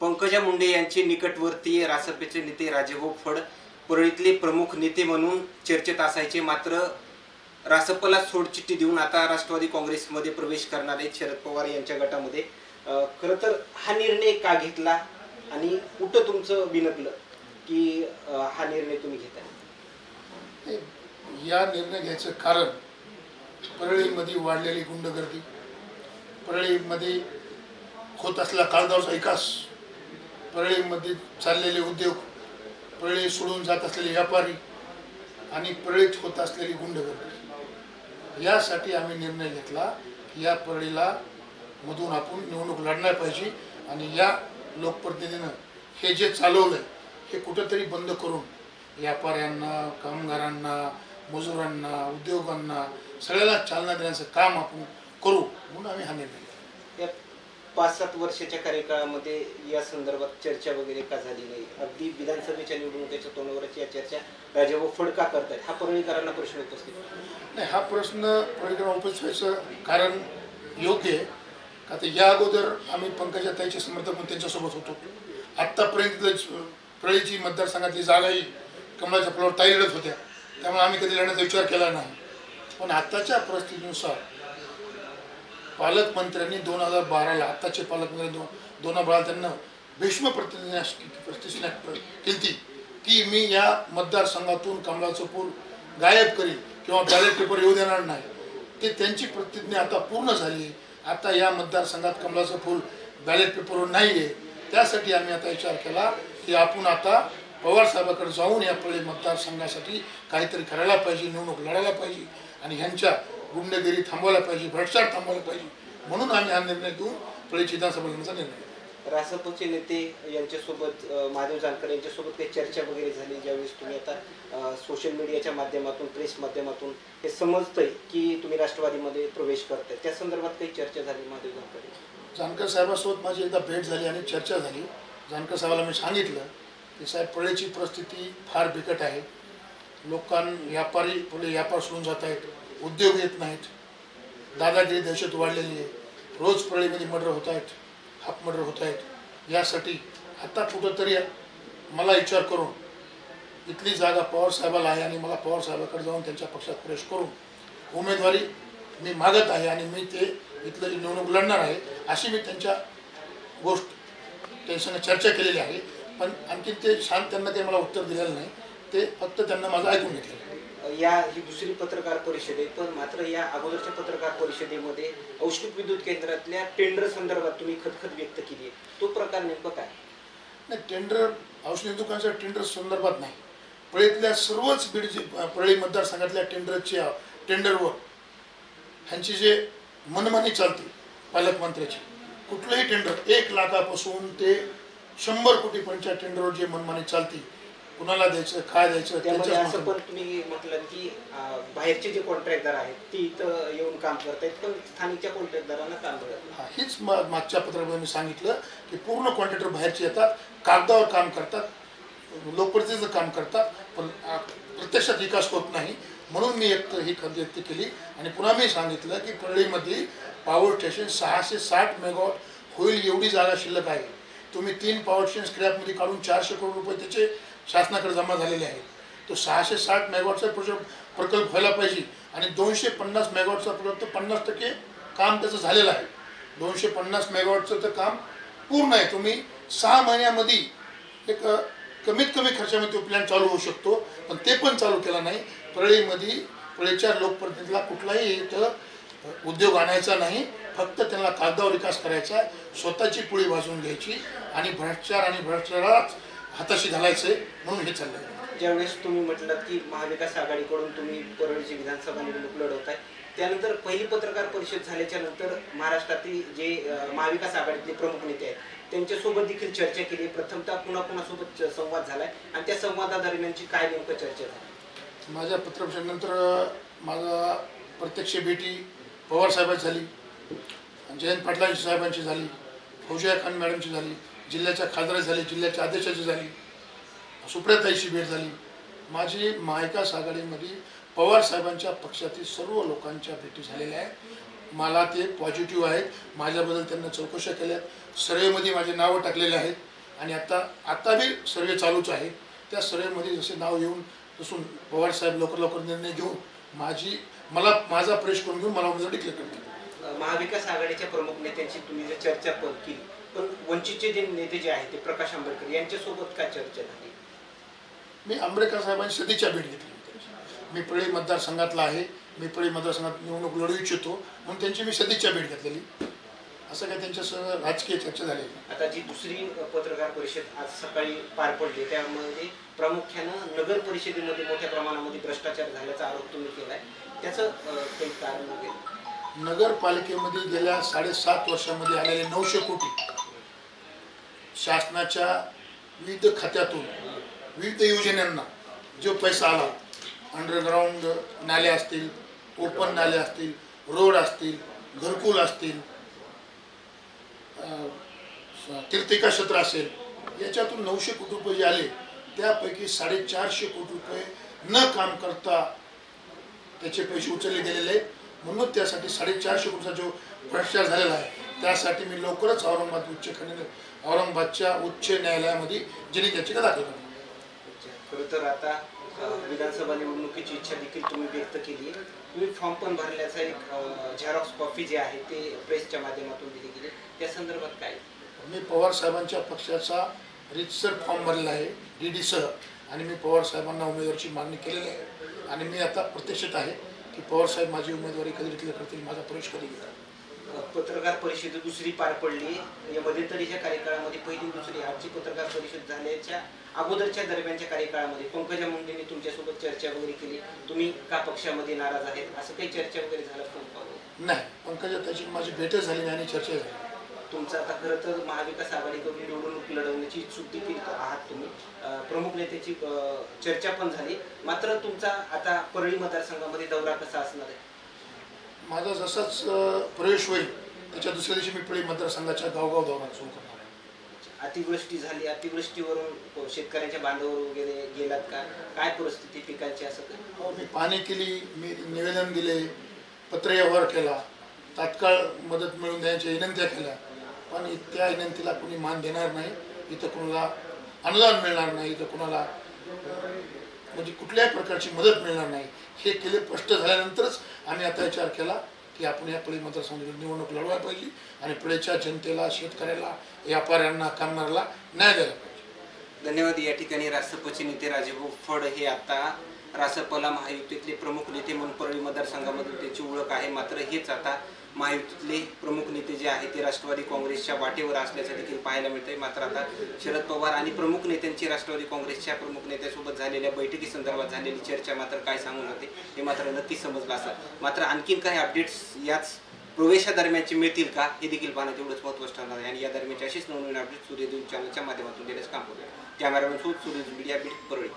पंकजा मुंडे यांचे निकटवर्तीय रासपेचे नेते राजेभाऊ फड परळीतले प्रमुख नेते म्हणून चर्चेत असायचे. मात्र रासपला सोडचिठ्ठी देऊन आता राष्ट्रवादी काँग्रेसमध्ये प्रवेश करणार आहेत शरद पवार यांच्या गटामध्ये. अं, खरं तर हा निर्णय का घेतला आणि कुठं तुमचं बिनकलं की हा निर्णय तुम्ही घेताय? या निर्णय घ्यायचं कारण परळीमध्ये वाढलेली गुंडगर्दी परळीमध्ये होत असलेला काळदावचा विकास परळीमध्ये चाललेले उद्योग परळी सोडून जात असलेले व्यापारी आणि परळीत होत असलेली गुंडगर्दी यासाठी आम्ही निर्णय घेतला की या परळीला मधून आपण निवडणूक लढणार पाहिजे आणि या लोकप्रतिनिधीनं हे जे चालवलं हे कुठंतरी बंद करून व्यापाऱ्यांना कामगारांना मजुरांना उद्योगांना सगळ्याला चालना देण्याचं काम आपण करू म्हणून आम्ही हा निर्णय घेतला. पाच सात वर्षाच्या कार्यकाळामध्ये या संदर्भात चर्चा वगैरे का झाली नाही? अगदी विधानसभेच्या निवडणुकीच्या तोंडावरच या चर्चा राजाभाऊ फड का करतायत. हा परळीकरांना प्रश्न उपस्थित नाही हा प्रश्न परळीकरांना उपस्थित व्हायचं कारण योग्य आहे. का तर या अगोदर आम्ही पंकजा ताईचे समर्थक म्हणून त्यांच्यासोबत होतो. आत्तापर्यंत परळीची मतदारसंघातली जागाही कमळाच्या फुलावर ताई लढत होत्या. त्यामुळे आम्ही कधी लढण्याचा विचार केला नाही. पण आत्ताच्या परिस्थितीनुसार पालकमंत्र्यांनी दोन हजार बाराला आत्ताचे पालकमंत्री दोन दोन हजार बारा त्यांना भीष्म प्रतिज्ञा प्रतिष्ठा केली की मी या मतदारसंघातून कमलाचं पूल गायब करीन किंवा बॅलेट पेपर येऊ देणार नाही. ते त्यांची प्रतिज्ञा आता पूर्ण झाली आहे. आता या मतदारसंघात कमलाचं फूल बॅलेट पेपरवर नाही आहे त्यासाठी आम्ही आता विचार केला की आपण आता पवारसाहेबाकडे जाऊन या पळे मतदारसंघासाठी काहीतरी करायला पाहिजे निवडणूक लढायला पाहिजे. आणि ह्यांच्या गुंडगिरी थांबवायला पाहिजे भ्रष्टाचार थांबवायला पाहिजे म्हणून आम्ही हा निर्णय घेऊन पळीची विधानसभा लढण्याचा निर्णय. रासपचे नेते यांच्यासोबत महादेव जानकर यांच्यासोबत काही चर्चा वगैरे झाली ज्यावेळेस तुम्ही आता सोशल मीडियाच्या माध्यमातून प्रेस माध्यमातून हे समजतंय की तुम्ही राष्ट्रवादीमध्ये प्रवेश करताय त्या संदर्भात काही चर्चा झाली महादेव जानकर? जानकर साहेबासोबत माझी एकदा भेट झाली आणि चर्चा झाली जानकर साहेबाला मी सांगितलं की साहेब पळेची परिस्थिती फार बिकट आहे लोकां व्यापारी पुढे व्यापार सोडून जात आहेत उद्योग येत नाहीत. दादागिरी दहशत वाढलेली आहे. रोज प्रळीमध्ये मर्डर होत आहेत हाफ मर्डर होत आहेत. यासाठी आता कुठंतरी मला विचार करून इथली जागा पवार साहेबाला आहे आणि मला पवार साहेबाकडे जाऊन त्यांच्या पक्षात प्रवेश करून उमेदवारी मी मागत आहे आणि मी ते इथलं जी निवडणूक लढणार आहे अशी मी त्यांच्या गोष्ट त्यांच्यानं चर्चा केलेली आहे. पण आणखी ते शांत त्यांना ते मला उत्तर दिलेलं नाही. ते फक्त त्यांना माझं ऐकून घेतलेलं आहे. या ही दुसरी पत्रकार परिषद आहे. पण मात्र या अगोदरच्या पत्रकार परिषदेमध्ये औष्णिक विद्युत केंद्रातल्या टेंडर संदर्भात तुम्ही खतखत व्यक्त केली आहे. तो प्रकार नेमका काय? नाही टेंडर औष्णिक दुकानाच्या टेंडर संदर्भात नाही. पळीतल्या सर्वच बीड पळी मतदारसंघातल्या टेंडरच्या टेंडरवर ह्यांची जे मनमानी चालते पालकमंत्र्याची कुठलंही टेंडर एक लाखापासून ते शंभर कोटीपर्यंतच्या टेंडरवर जे मनमानी चालते कुणाला द्यायचं काय द्यायचं त्यामध्ये त्यांच्याच असं. पण तुम्ही म्हटलं की अं, बाहेरचे जे कॉन्ट्रॅक्टदार आहेत ते इथं येऊन काम करतायत पण स्थानिकच्या कॉन्ट्रॅक्टदारांना काम मिळत नाही. हा, हीच मा- मागच्या पत्रामध्ये मी सांगितलं की पूर्ण कॉन्ट्रॅक्टर बाहेरचे येतात कागदावर काम करतात लोकप्रतिनिधीचं काम करतात पण आ, प्रत्यक्षात विकास होत नाही म्हणून मी एक ही खंत व्यक्त केली आणि पुन्हा मी सांगितलं की परळीमध्ये पॉवर स्टेशन सहाशे साठ मेगावॉट होईल एवढी जागा शिल्लक आहे तुम्ही तीन पॉवर स्टेशन स्क्रॅपमध्ये काढून चारशे करोड रुपये त्याचे शासनाकडे जमा झालेले आहेत. तो सहाशे साठ मेगावॉटचा प्रोजेक्ट प्रकल्प व्हायला पाहिजे आणि दोनशे पन्नास मेगावॉटचा प्रकल्प तर पन्नास टक्के काम त्याचं झालेलं आहे. दोनशे पन्नास मेगावॉटचं तर काम पूर्ण आहे. तुम्ही सहा महिन्यामध्ये एक कमीत कमी खर्चामध्ये तो प्लॅन चालू होऊ शकतो पण ते पण चालू केला नाही. परळीमध्ये परळीच्या लोकप्रतिनिधीला कुठलाही इथं उद्योग आणायचा नाही. फक्त त्यांना कागदावर विकास करायचा स्वतःची पुळी भाजून घ्यायची आणि भ्रष्टाचार आणि भ्रष्टाचाराच हाताशी घालायचं म्हणून हे चाललं आहे ज्यावेळेस तुम्ही म्हटलं की महाविकास आघाडीकडून तुम्ही परळीची विधानसभा निवडणूक लढवताय त्यानंतर पहिली पत्रकार परिषद झाल्याच्यानंतर महाराष्ट्रातील जे अं, महाविकास आघाडीतले प्रमुख नेते आहेत त्यांच्यासोबत देखील चर्चा केली. प्रथमतः पुन्हा कुणासोबत च- संवाद झालाय आणि त्या संवादादरम्यानची काय नेमकं चर्चा झाली? माझ्या पत्रपरिषदेनंतर माझा प्रत्यक्ष भेटी पवार साहेबांची झाली जयंत पाटलांची साहेबांची झाली फौजिया खान मॅडमची झाली जिल्ह्याच्या खासदार झाली जिल्ह्याच्या अध्यक्षाची झाली सुप्रियाताईशी भेट झाली. माझी महाविकास आघाडीमध्ये पवार साहेबांच्या पक्षातील सर्व लोकांच्या भेटी झालेल्या आहेत. मला ते पॉझिटिव्ह आहेत. माझ्याबद्दल त्यांना चौकशा केल्यात सर्वेमध्ये माझे नावं टाकलेले आहेत. आणि आता आता बी सर्वे चालूच आहे. त्या सर्वेमध्ये जसे नाव येऊन तसून पवार साहेब लवकर लवकर निर्णय घेऊन माझी मला माझा प्रवेश करून घेऊन मला उमेदवार डिक्लेअर करतील. महाविकास आघाडीच्या प्रमुख नेत्यांची चर्चा केली. पण वंचितचे जे नेते जे आहेत ते प्रकाश आंबेडकर यांच्यासोबत काय चर्चा झाली? मी आंबेडकर साहेबांची सदिच्छा भेट घेतली. मी पळी मतदारसंघातला आहे. मी पळी मतदारसंघात निवडणूक लढू इच्छितो. म्हणून त्यांची मी सदिच्छा भेट घेतलेली. असं काय त्यांच्यासह राजकीय चर्चा नाही. आता जी दुसरी पत्रकार परिषद आज सकाळी पार पडली त्यामध्ये प्रामुख्यानं नगर परिषदेमध्ये मोठ्या प्रमाणामध्ये भ्रष्टाचार झाल्याचा आरोप तुम्ही केलाय. त्याचं काही कारण वगैरे? नगरपालिकेमध्ये गेल्या साडेसात वर्षामध्ये आलेले नऊशे कोटी शासनाच्या विविध खात्यातून विविध योजनांना जो पैसा आला अंडरग्राऊंड नाले असतील ओपन नाले असतील रोड असतील घरकुल असतील तीर्थिका क्षेत्र असेल याच्यातून नऊशे कोटी रुपये जे आले त्यापैकी साडेचारशे कोटी रुपये न काम करता त्याचे पैसे उचलले गेलेले आहेत. म्हणून त्यासाठी साडेचारशे कोटीचा जो भ्रष्टाचार झालेला आहे त्यासाठी मी लवकरच औरंगाबाद उच्च खंड औरंगाबादच्या उच्च न्यायालयामध्ये जनहित याचिका दाखल करणार खरं तर आता विधानसभा निवडणुकीची इच्छा देखील तुम्ही व्यक्त केली. तुम्ही फॉर्म पण भरल्याचा एक झेरॉक्स कॉपी जे आहे ते प्रेसच्या माध्यमातून दिली गेली. त्या संदर्भात काय? मी पवार साहेबांच्या पक्षाचा रितसर फॉर्म भरलेला आहे डी डी सह. आणि मी पवार साहेबांना उमेदवारीची मागणी केलेली आहे. आणि मी आता प्रत्यक्षित आहे. की पवार साहेब माझी उमेदवारी कधी डिक्लेअर करतील माझा प्रवेश कधी घेतात पत्रकार परिषद दुसरी पार पडली. या मध्यंतरीच्या कार्यकाळामध्ये पहिली दुसरी आजची पत्रकार परिषद झाल्याच्या अगोदरच्या दरम्यानच्या कार्यकाळामध्ये पंकजा मुंडेंनी तुमच्यासोबत चर्चा वगैरे केली. तुम्ही का पक्षामध्ये नाराज आहेत? असं काही चर्चा वगैरे झालं नाही पंकजा त्याची माझी भेटच झाली नाही आणि चर्चा झाली. तुमचं आता खरं तर महाविकास आघाडीकडून निवडणूक लढवण्याची इच्छुक देखील आहात तुम्ही. प्रमुख नेत्याची चर्चा पण झाली. मात्र तुमचा आता परळी मतदारसंघामध्ये दौरा कसा असणार आहे? माझा जसाच प्रवेश होईल त्याच्या दुसऱ्या दिवशी मी पळी मतदारसंघाच्या गावगाव दौरा सुरू करणार आहे. अतिवृष्टी झाली. अतिवृष्टीवरून शेतकऱ्यांच्या बांधावर वगैरे गेलात का? काय परिस्थिती पिकांची असं काही? हो, मी पाहणी केली मी निवेदन दिले पत्रव्यवहार केला तात्काळ मदत मिळवून देण्याच्या विनंत्या केल्या. पण त्या विनंतीला कुणी मान देणार नाही इथं कोणाला अनुदान मिळणार नाही इथं कोणाला म्हणजे कुठल्याही प्रकारची मदत मिळणार नाही. हे केले स्पष्ट झाल्यानंतरच आम्ही आता विचार केला की आपण या पळी मतदारसंघाची निवडणूक लढवायला पाहिजे आणि पुढेच्या जनतेला शेतकऱ्याला व्यापाऱ्यांना कामगाराला न्याय द्यायला पाहिजे. धन्यवाद. या ठिकाणी राष्ट्रपती नेते राजेभाऊ फड हे आता रासपला महायुतीतले प्रमुख नेते म्हणून परळी मतदारसंघामधून त्याची ओळख आहे. मात्र हेच आता महायुतीतले प्रमुख नेते जे आहेत ते राष्ट्रवादी काँग्रेसच्या वाटेवर असल्याचं देखील पाहायला मिळतंय. मात्र आता शरद पवार आणि प्रमुख नेत्यांची राष्ट्रवादी काँग्रेसच्या प्रमुख नेत्यासोबत झालेल्या बैठकी संदर्भात झालेली चर्चा मात्र काय सांगून होते हे मात्र नक्की समजलं असं मात्र आणखीन काही अपडेट्स याच प्रवेशादरम्यानचे मिळतील का? हे देखील पाहणं तेवढंच महत्त्वाचं ठरणार आहे. आणि या दरम्यानचे असेच नवनवीन अपडेट सूर्यदेव चॅनलच्या माध्यमातून देण्यास काम करूया कॅमेरामॅन सूट सूर्य मीडिया बीट परळी.